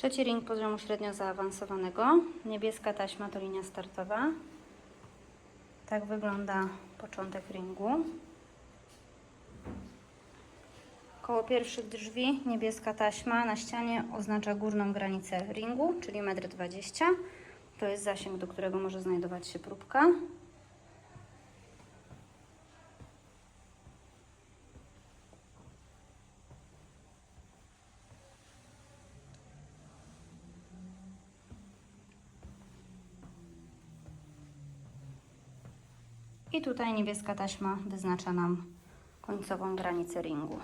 Trzeci ring poziomu średnio zaawansowanego. Niebieska taśma to linia startowa. Tak wygląda początek ringu. Koło pierwszych drzwi niebieska taśma na ścianie oznacza górną granicę ringu, czyli 1,20 m. To jest zasięg, do którego może znajdować się próbka. I tutaj niebieska taśma wyznacza nam końcową granicę ringu.